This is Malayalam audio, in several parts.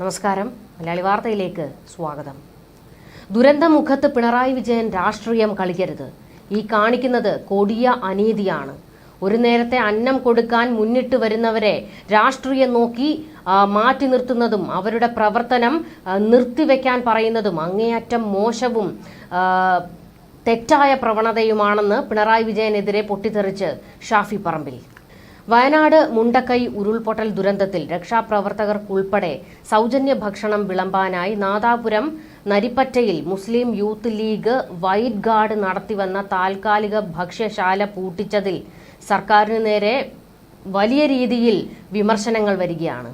നമസ്കാരം. മലയാളി വാർത്തയിലേക്ക് സ്വാഗതം. ദുരന്തമുഖത്ത് പിണറായി വിജയൻ രാഷ്ട്രീയം കളിക്കരുത്. ഈ കാണിക്കുന്നത് കൊടിയ അനീതിയാണ്. ഒരു നേരത്തെ അന്നം കൊടുക്കാൻ മുന്നിട്ട് വരുന്നവരെ രാഷ്ട്രീയം നോക്കി മാറ്റി നിർത്തുന്നതും അവരുടെ പ്രവർത്തനം നിർത്തിവെക്കാൻ പറയുന്നതും അങ്ങേയറ്റം മോശവും തെറ്റായ പ്രവണതയുമാണെന്ന് പിണറായി വിജയനെതിരെ പൊട്ടിത്തെറിച്ച് ഷാഫി പറമ്പിൽ. വയനാട് മുണ്ടക്കൈ ഉരുൾപൊട്ടൽ ദുരന്തത്തിൽ രക്ഷാപ്രവർത്തകർക്കുൾപ്പെടെ സൗജന്യ ഭക്ഷണം വിളമ്പാനായി Nadapuram നരിപ്പറ്റയിൽ Muslim youth League white guard നടത്തിവന്ന താൽക്കാലിക ഭക്ഷ്യശാല പൂട്ടിച്ചതിൽ സർക്കാരിന് നേരെ വലിയ രീതിയിൽ വിമർശനങ്ങൾ വരികയാണ്.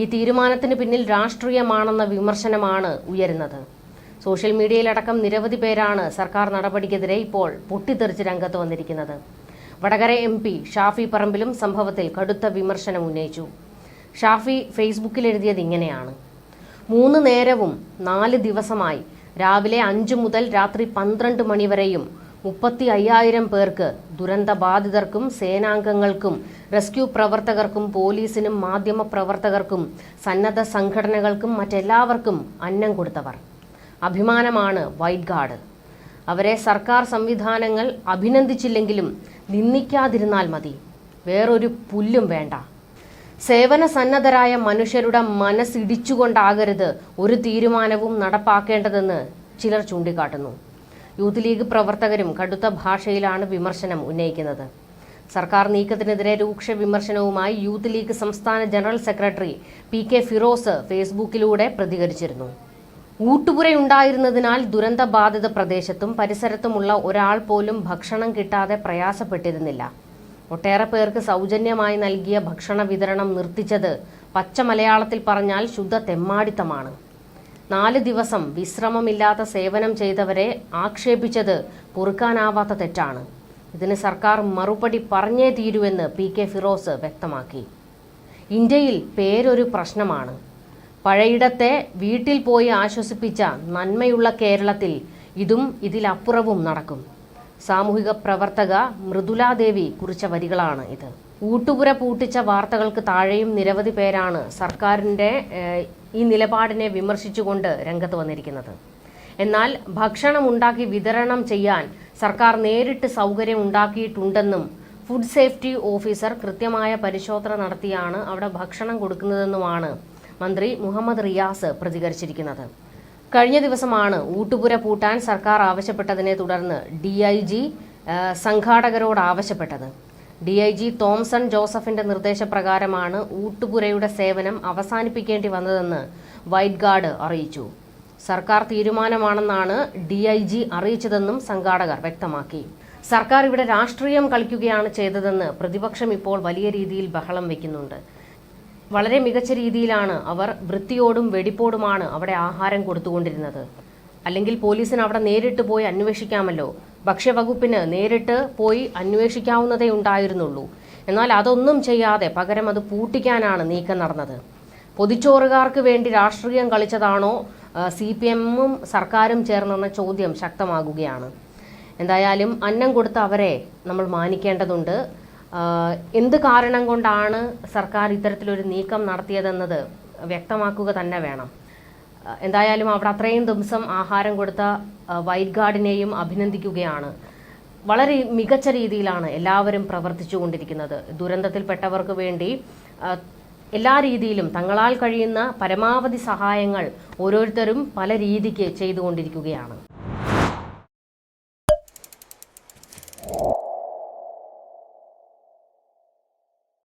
ഈ തീരുമാനത്തിന് പിന്നിൽ രാഷ്ട്രീയമാണെന്ന വിമർശനമാണ് ഉയരുന്നത്. സോഷ്യൽ മീഡിയയിലടക്കം നിരവധി പേരാണ് സർക്കാർ നടപടിക്കെതിരെ ഇപ്പോൾ പൊട്ടിത്തെറിച്ച് രംഗത്ത് വന്നിരിക്കുന്നത്. വടകര എം പി ഷാഫി പറമ്പിലും സംഭവത്തിൽ കടുത്ത വിമർശനം ഉന്നയിച്ചു. ഷാഫി ഫേസ്ബുക്കിൽ എഴുതിയത് ഇങ്ങനെയാണ്. മൂന്ന് നേരവും നാല് ദിവസമായി രാവിലെ അഞ്ചു മുതൽ രാത്രി പന്ത്രണ്ട് മണിവരെയും മുപ്പത്തി അയ്യായിരം പേർക്ക് ദുരന്തബാധിതർക്കും സേനാംഗങ്ങൾക്കും റെസ്ക്യൂ പ്രവർത്തകർക്കും പോലീസിനും മാധ്യമ പ്രവർത്തകർക്കും സന്നദ്ധ സംഘടനകൾക്കും മറ്റെല്ലാവർക്കും അന്നം കൊടുത്തവർ. അഭിമാനമാണ് വൈറ്റ് ഗാർഡ്. അവരെ സർക്കാർ സംവിധാനങ്ങൾ അഭിനന്ദിച്ചില്ലെങ്കിലും നിന്ദിക്കാതിരുന്നാൽ മതി. വേറൊരു പുല്ലും വേണ്ട. സേവന സന്നദ്ധരായ മനുഷ്യരുടെ മനസ്സിടിച്ചുകൊണ്ടാകരുത് ഒരു തീരുമാനവും നടപ്പാക്കേണ്ടതെന്ന് ചിലർ ചൂണ്ടിക്കാട്ടുന്നു. യൂത്ത് ലീഗ് പ്രവർത്തകരും കടുത്ത ഭാഷയിലാണ് വിമർശനം ഉന്നയിക്കുന്നത്. സർക്കാർ നീക്കത്തിനെതിരെ രൂക്ഷ വിമർശനവുമായി യൂത്ത് ലീഗ് സംസ്ഥാന general secretary P K Firos ഫേസ്ബുക്കിലൂടെ പ്രതികരിച്ചിരുന്നു. ഊട്ടുപുരയുണ്ടായിരുന്നതിനാൽ ദുരന്തബാധിത പ്രദേശത്തും പരിസരത്തുമുള്ള ഒരാൾ പോലും ഭക്ഷണം കിട്ടാതെ പ്രയാസപ്പെട്ടിരുന്നില്ല. ഒട്ടേറെ പേർക്ക് സൗജന്യമായി നൽകിയ ഭക്ഷണ വിതരണം നിർത്തിച്ചത് പച്ച മലയാളത്തിൽ പറഞ്ഞാൽ ശുദ്ധ തെമ്മാടിത്തമാണ്. നാല് ദിവസം വിശ്രമമില്ലാത്ത സേവനം ചെയ്തവരെ ആക്ഷേപിച്ചത് പൊറുക്കാനാവാത്ത തെറ്റാണ്. ഇതിന് സർക്കാർ മറുപടി പറഞ്ഞേ തീരുവെന്ന് പി കെ ഫിറോസ് വ്യക്തമാക്കി. ഇന്ത്യയിൽ പേരൊരു പ്രശ്നമാണ്. പഴയിടത്തെ വീട്ടിൽ പോയി ആശ്വസിപ്പിച്ച നന്മയുള്ള കേരളത്തിൽ ഇതും ഇതിലപ്പുറവും നടക്കും. സാമൂഹിക പ്രവർത്തക മൃദുലാദേവി കുറിച്ച വരികളാണ് ഇത്. ഊട്ടുപുര പൂട്ടിച്ച വാർത്തകൾക്ക് താഴെയും നിരവധി പേരാണ് സർക്കാരിന്റെ ഈ നിലപാടിനെ വിമർശിച്ചുകൊണ്ട് രംഗത്ത് വന്നിരിക്കുന്നത്. എന്നാൽ ഭക്ഷണം ഉണ്ടാക്കി വിതരണം ചെയ്യാൻ സർക്കാർ നേരിട്ട് സൗകര്യം ഉണ്ടാക്കിയിട്ടുണ്ടെന്നും ഫുഡ് സേഫ്റ്റി ഓഫീസർ കൃത്യമായ പരിശോധന നടത്തിയാണ് അവിടെ ഭക്ഷണം കൊടുക്കുന്നതെന്നുമാണ് മന്ത്രി മുഹമ്മദ് റിയാസ് പ്രതികരിച്ചിരിക്കുന്നത്. കഴിഞ്ഞ ദിവസമാണ് ഊട്ടുപുര പൂട്ടാൻ സർക്കാർ ആവശ്യപ്പെട്ടതിനെ തുടർന്ന് ഡി ഐ ജി സംഘാടകരോട് ആവശ്യപ്പെട്ടത്. ഡി ഐ ജി തോംസൺ ജോസഫിന്റെ നിർദ്ദേശപ്രകാരമാണ് ഊട്ടുപുരയുടെ സേവനം അവസാനിപ്പിക്കേണ്ടി വന്നതെന്ന് വൈറ്റ് ഗാർഡ് അറിയിച്ചു. സർക്കാർ തീരുമാനമാണെന്നാണ് ഡി ഐ ജി അറിയിച്ചതെന്നും സംഘാടകർ വ്യക്തമാക്കി. സർക്കാർ ഇവിടെ രാഷ്ട്രീയം കളിക്കുകയാണ് ചെയ്തതെന്ന് പ്രതിപക്ഷം ഇപ്പോൾ വലിയ രീതിയിൽ ബഹളം വെക്കുന്നുണ്ട്. വളരെ മികച്ച രീതിയിലാണ് അവർ വൃത്തിയോടും വെടിപ്പോടുമാണ് അവിടെ ആഹാരം കൊടുത്തുകൊണ്ടിരുന്നത്. അല്ലെങ്കിൽ പോലീസിന് അവിടെ നേരിട്ട് പോയി അന്വേഷിക്കാമല്ലോ. ഭക്ഷ്യവകുപ്പിന് നേരിട്ട് പോയി അന്വേഷിക്കാവുന്നതേ ഉണ്ടായിരുന്നുള്ളൂ. എന്നാൽ അതൊന്നും ചെയ്യാതെ പകരം അത് പൂട്ടിക്കാനാണ് നീക്കം നടന്നത്. പൊതിച്ചോറുകാർക്ക് വേണ്ടി രാഷ്ട്രീയം കളിച്ചതാണോ സി പി എമ്മും സർക്കാരും ചേർന്നെന്ന ചോദ്യം ശക്തമാകുകയാണ്. എന്തായാലും അന്നം കൊടുത്ത അവരെ നമ്മൾ മാനിക്കേണ്ടതുണ്ട്. എന്ത് കാരണം കൊണ്ടാണ് സർക്കാർ ഇത്തരത്തിലൊരു നീക്കം നടത്തിയതെന്നത് വ്യക്തമാക്കുക തന്നെ വേണം. എന്തായാലും അവിടെ അത്രയും ദിവസം ആഹാരം കൊടുത്ത വൈറ്റ് ഗാർഡിനെയും അഭിനന്ദിക്കുകയാണ്. വളരെ മികച്ച രീതിയിലാണ് എല്ലാവരും പ്രവർത്തിച്ചു കൊണ്ടിരിക്കുന്നത് ദുരന്തത്തിൽപ്പെട്ടവർക്ക് വേണ്ടി എല്ലാ രീതിയിലും തങ്ങളാൽ കഴിയുന്ന പരമാവധി സഹായങ്ങൾ ഓരോരുത്തരും പല രീതിക്ക് ചെയ്തുകൊണ്ടിരിക്കുകയാണ്.